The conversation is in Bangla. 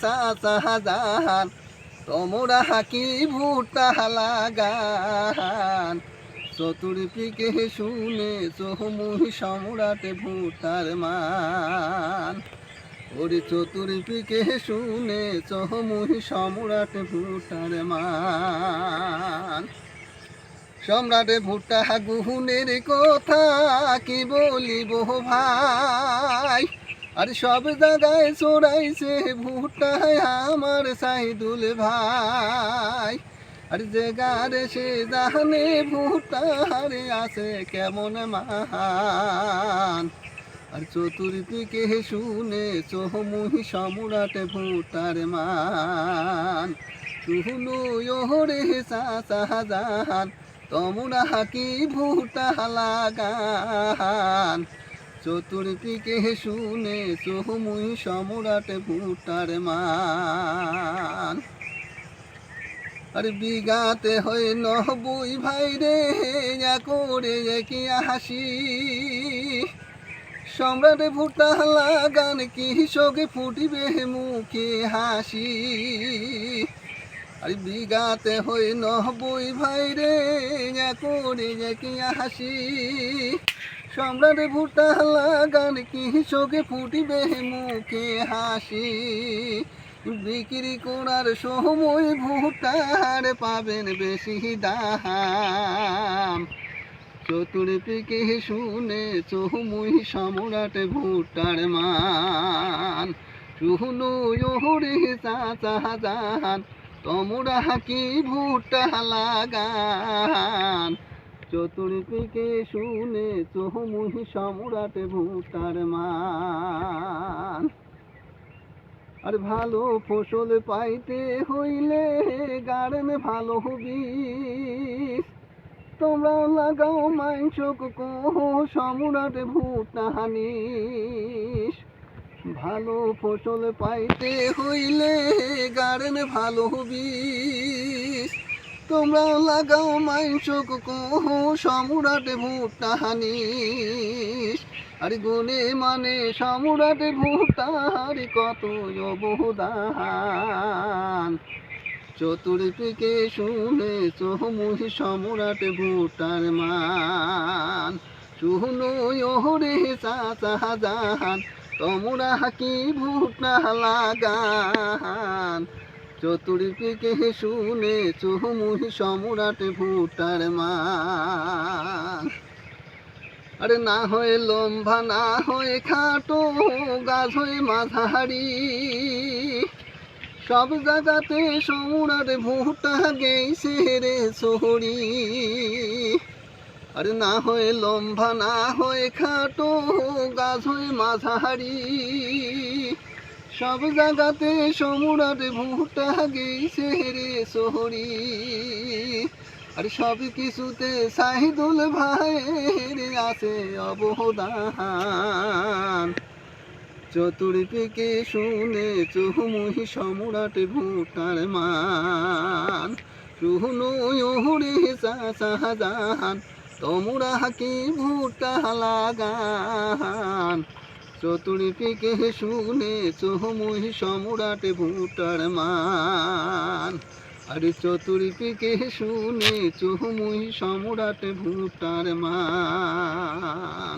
শাহজাহান তোমরা হাকি ভুটা লাগান? চতুর্দিকে শুনে চহুমুহি সম্রাট ভুটার মান। ওরে চতুর্দিকে শুনে চহুমুহি সম্রাট ভুটার মান। সম্রাট ভুটা গুহুনের কথা কি বলিব ভাই? আর সব জায়গায় চড়াইছে ভুটায় আমার সাইদুল ভাই। আর যে গারে সে জানে ভুটারে আছে কেমন মান। আর চতুর্দিকে শুনে চহমুহি সম্রাট ভুটার মান। শুনু ওরে শাহজাহান, তমুরা কি ভুটা লাগান? চতুর্দিকে শুনে চহমুই সম্রাট ভুটার মান। আর বিগাতে হয় নহবই ভাই রে করে কি হাসি। সম্রাট ভুটা লাগান কি সগে ফুটিবে মুখে হাসি। আর বিগাতে হই নহবই ভাই রে করে কি হাসি। সম্রাট ভুটা লাগান কি চোখে ফুটিবে মুখে হাসি? বিক্রি করার সময় ভুটার পাবেন বেশি দাম। চতুর্দিকে শুনে চহুমুই সম্রাট ভুটার মান। শুনু ওরে চাচা তোমরা কি ভুটা লাগান? চতুর্দিকে শুনে চহুমুহি সম্রাট ভুটার মান। আর ভালো ফসল পাইতে হইলে গার্ডেন ভালো হবি তোমরা লাগাও মাংস কহ সম্রাট ভুটানিস ভালো ফসল পাইতে হইলে গার্ডেন ভালো হবি তোমরা লাগাও মাংস কহ, সম্রাট ভুটানিস আরে গুনে মানে সম্রাট ভুটার কত অবদান। চতুর্দিকে শুনে চহমুহি সম্রাট ভুটার মান। শুনো চাচা জাহান তোমরা কি ভুটা লাগান? চতুর্দিকে শুনে চহুমুহি সম্রাট ভুটার মান আরে না হয় লম্বা, না হয় খাটো গাছ হয়ে মাঝারি। সব জায়গাতে সম্রাট ভুটা গেছে রে সোহরি। আরে না হয় লম্বা, না হয় খাটো গাছ হয়ে মাঝারি। সব জায়গাতে সম্রাট ভুটা গেছে রে সোহরি। আর সব কিছুতে সাহিদুল ভাইয়ের আছে অবদান। চতুর্দিকে শুনে চহুমুহি সম্রাট ভুটার মান। শুনো ওরে শাহজাহান, তোমরা কি ভুটা লাগান? চতুর্দিকে শুনে চহুমুহি সম্রাট ভুটার মান। আরে পিকে শুনে চহুমুহি সম্রাট ভুটার মান।